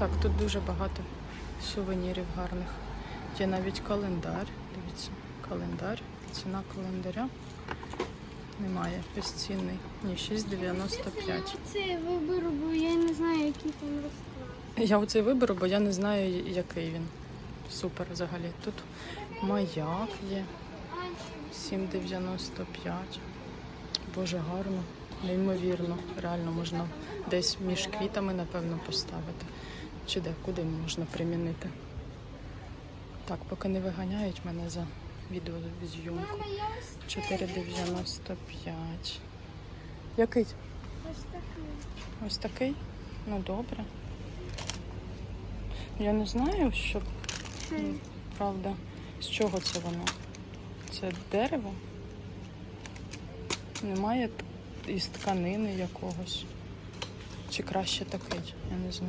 Так, тут дуже багато сувенірів гарних. Є навіть календар. Дивіться, календар. Ціна календаря немає. Безцінний. Ні, 6,95. Це виберу, бо я не знаю, який там розклад. Я оцей виберу, бо я не знаю, який він. Супер взагалі. Тут маяк є. 7,95. Боже, гарно, неймовірно. Реально можна десь між квітами, напевно, поставити. Чи де, куди можна примінити. Так, поки не виганяють мене за відеозйомку. Мама, 4,95. Який? ось такий. Ось такий? Ну добре. Я не знаю, що Це правда. З чого це воно? Це дерево? Немає із тканини якогось. Чи краще такий? Я не знаю.